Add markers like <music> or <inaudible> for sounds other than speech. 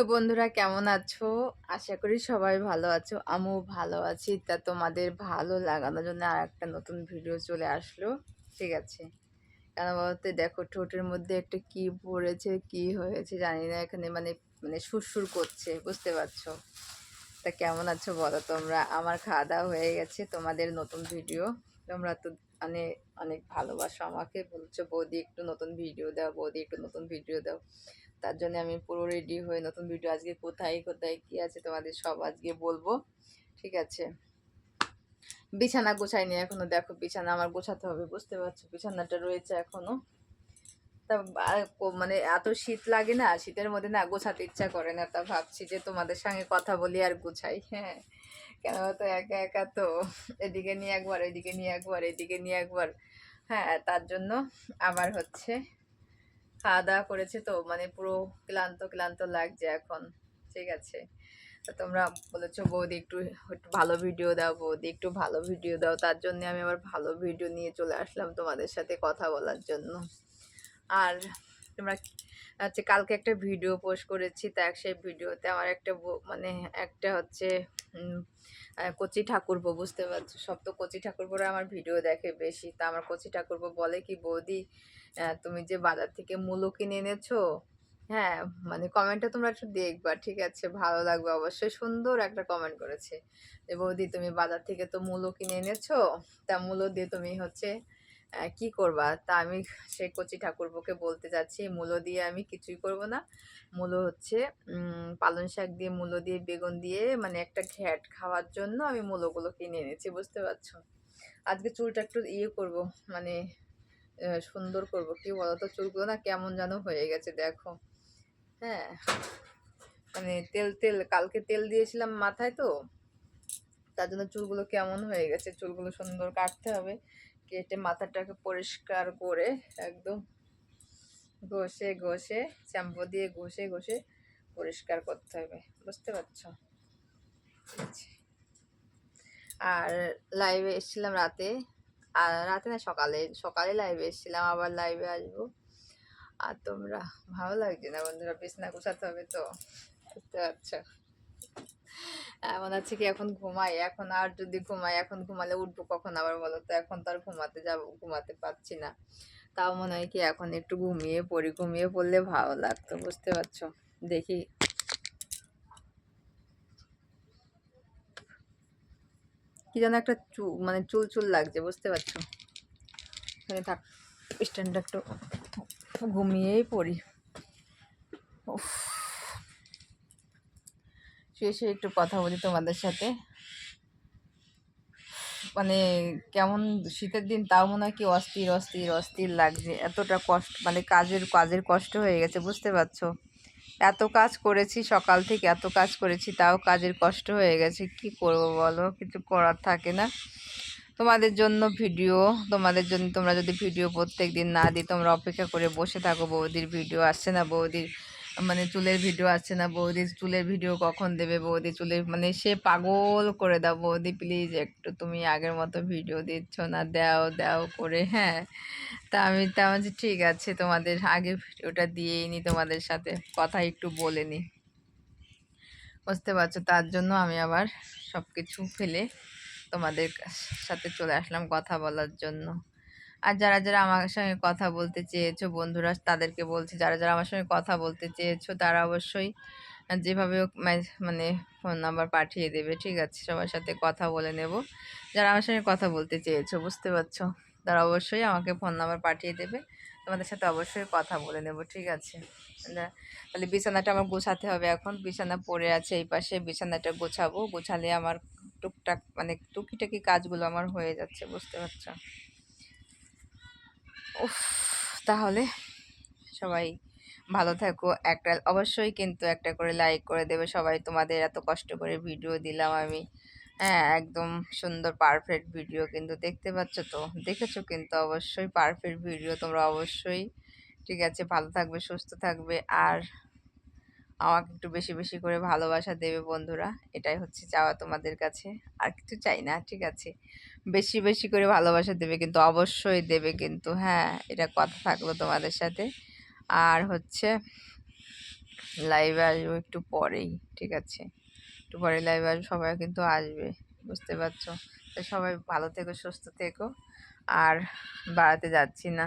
তো বন্ধুরা কেমন আছো? আশা করি সবাই ভালো আছো। আমিও ভালো আছি। তা তোমাদের ভালো লাগানোর জন্য আর একটা নতুন ভিডিও চলে আসলো, ঠিক আছে? কেন বলতে, দেখো ঠোঁটের মধ্যে একটা কি পড়েছে, কি হয়েছে জানি না, এখানে মানে মানে সুরসুর করছে, বুঝতে পারছ? তা কেমন আছো বলো তোমরা? আমার খাওয়া দাওয়া হয়ে গেছে, তোমাদের নতুন ভিডিও তোমরা তো মানে অনেক ভালোবাসো আমাকে, বলছো বৌদি একটু নতুন ভিডিও দাও, বৌদি একটু নতুন ভিডিও দাও। তার জন্য আমি পুরো রেডি হয়ে নতুন ভিডিও আজকে কোথায় কোথায়, কি আছে তোমাদের সব আজকে বলব, ঠিক আছে? বিছানা গোছাই গোছাইনি এখনও, দেখো বিছানা আমার গোছাতে হবে, বুঝতে পারছ? বিছানাটা রয়েছে এখনও। তা মানে এত শীত লাগে না, শীতের মধ্যে না গোছাতে ইচ্ছা করে না, তা ভাবছি যে তোমাদের সঙ্গে কথা বলি আর গোছাই হ্যাঁ। কেন তো একা একা তো, এদিকে নিয়ে একবার এদিকে নিয়ে একবার, এদিকে নিয়ে একবার হ্যাঁ তার জন্য আবার হচ্ছে খাওয়া দাওয়া করেছে তো মানে পুরো ক্লান্ত ক্লান্ত লাগছে এখন। ঠিক আছে। তোমরা বলেছ, বৌদি একটু একটু ভালো ভিডিও দাও, বৌদি একটু ভালো ভিডিও দাও। তার জন্য আমি আবার ভালো ভিডিও নিয়ে চলে আসলাম তোমাদের সাথে কথা বলার জন্য। আর তোমরা হচ্ছে কালকে একটা ভিডিও পোস্ট করেছি, তা সেই ভিডিওতে আমার একটা মানে একটা হচ্ছে কচি ঠাকুরপো বুঝতে পারছ? সব তো কচি ঠাকুরপোরা আমার ভিডিও দেখে বেশি। তা আমার কচি ঠাকুরপো বলে কি, বৌদি তুমি যে বাজার থেকে মূলো কিনে এনেছো হ্যাঁ মানে কমেন্টটা তোমরা একটু দেখবা, ঠিক আছে? ভালো লাগবে, অবশ্যই সুন্দর একটা কমেন্ট করেছে। যে বৌদি, তুমি বাজার থেকে তো মূলো কিনে এনেছো, তা মূলো দিয়ে তুমি হচ্ছে কি করবা? তা আমি <laughs> সেই কচি ঠাকুরপোকে বলতে চাচ্ছি মূলো দিয়ে আমি কিছুই করব না। মূলো হচ্ছে উম, পালং শাক দিয়ে মূলো দিয়ে বেগুন দিয়ে মানে একটা ঘ্যাট খাওয়ার জন্য আমি মূলোগুলো কিনে এনেছি বুঝতে পারছ? আজকে চুলটা একটু ইয়ে করব মানে সুন্দর করব। কি বলতো? চুলগুলো না কেমন যেন হয়ে গেছে দেখো। হ্যাঁ মানে তেল তেল কালকে তেল দিয়েছিলাম মাথায় তো তার জন্য চুলগুলো কেমন হয়ে গেছে, চুলগুলো সুন্দর কাটতে হবে। কেটে মাথাটাকে পরিষ্কার করে একদম ঘষে ঘষে শ্যাম্পু দিয়ে ঘষে ঘষে পরিষ্কার করতে হবে, বুঝতে পারছ? ঠিক আর লাইভে এসেছিলাম রাতে, আর রাতে না, সকালে সকালে লাইভে এসেছিলাম, আবার লাইভে আসব। আর তোমরা, ভালো লাগছে না বন্ধুরা, বিছনা গোছাতে হবে তো, বুঝতে পারছ? এমন আছে কি এখন ঘুমাই, এখন আর যদি ঘুমাই, এখন ঘুমালে উঠবো কখন আবার বলো তো? এখন তো আর ঘুমাতে যাব, ঘুমাতে পারছি না। তাও মনে হয় কি এখন একটু ঘুমিয়ে পড়ি, ঘুমিয়ে পড়লে ভালো লাগতো, বুঝতে পারছ? দেখি। কি যেন একটা চু মানে চুল চুল লাগছে, বুঝতে পারছ? এখানে থাক স্ট্যান্ডটা একটু ঘুমিয়েই পড়ি। উফ। শুয়ে শুয়ে একটু কথা বলি তোমাদের সাথে। মানে কেমন শীতের দিন, তাও মনে হয় কি অস্থির অস্থির অস্থির লাগছে। এতটা কষ্ট মানে কাজের কাজের কষ্ট হয়ে গেছে, বুঝতে পারছ? এত কাজ করেছি সকাল থেকে, এত কাজ করেছি, তাও কাজের কষ্ট হয়ে গেছে। কি করব বলো? কিছু করার থাকে না। তোমাদের জন্য ভিডিও, তোমাদের জন্য, তোমরা যদি ভিডিও প্রত্যেক দিন না দিই, তোমরা অপেক্ষা করে বসে থাকো। বৌদির ভিডিও আসছে না, বৌদির মানে চুলের ভিডিও আসছে না, বৌদি চুলের ভিডিও কখন দেবে? বৌদি চুলের মানে সে পাগল করে দাও বৌদি প্লিজ একটু তুমি আগের মতো ভিডিও দিচ্ছ না, দাও দাও করে হ্যাঁ। তা আমি, তা বলছি, ঠিক আছে, তোমাদের আগে ভিডিওটা দিয়েই নি, তোমাদের সাথে কথা একটু বলে নি। বুঝতে পারছ? তার জন্য আমি আবার সব কিছু ফেলে তোমাদের সাথে চলে আসলাম কথা বলার জন্য। আর যারা যারা আমার সঙ্গে কথা বলতে চেয়েছো, বন্ধুরা তাদেরকে বলছি, যারা যারা আমার সঙ্গে কথা বলতে চেয়েছো তারা অবশ্যই যেভাবে মানে ফোন নাম্বার পাঠিয়ে দেবে, ঠিক আছে? সবার সাথে কথা বলে নেব। যারা আমার সঙ্গে কথা বলতে চেয়েছো, বুঝতে পারছ? তারা অবশ্যই আমাকে ফোন নাম্বার পাঠিয়ে দেবে। তোমাদের সাথে অবশ্যই কথা বলে নেব, ঠিক আছে? তাহলে বিছানাটা আমার গোছাতে হবে এখন। বিছানা পড়ে আছে এই পাশে, বিছানাটা গোছাবো। গোছালে আমার টুকটাক মানে টুকিটাকি কাজগুলো আমার হয়ে যাচ্ছে, বুঝতে পারছ? তাহলে সবাই ভালো থাকো। একটা, অবশ্যই কিন্তু একটা করে লাইক করে দেবে। সবাই তোমাদের এত কষ্ট করে ভিডিও দিলাম আমি। হ্যাঁ একদম সুন্দর পারফেক্ট ভিডিও কিন্তু দেখতে পাচ্ছ তো? দেখেছ কিন্তু অবশ্যই পারফেক্ট ভিডিও তোমরা অবশ্যই। ঠিক আছে, ভালো থাকবে, সুস্থ থাকবে। আর আমাকে একটু বেশি বেশি করে ভালোবাসা দেবে বন্ধুরা। এটাই হচ্ছে চাওয়া তোমাদের কাছে। আর কিছু চাই না, ঠিক আছে। বেশি বেশি করে ভালোবাসা দেবে কিন্তু অবশ্যই দেবে কিন্তু হ্যাঁ এটা কথা থাকল তোমাদের সাথে। আর হচ্ছে লাইভে আসব একটু পরেই, ঠিক আছে? একটু পরে লাইভে আসব, সবাই কিন্তু আসবে, বুঝতে পারছ? সবাই ভালো থেকো, সুস্থ থেকো। আর বাড়াতে যাচ্ছি না।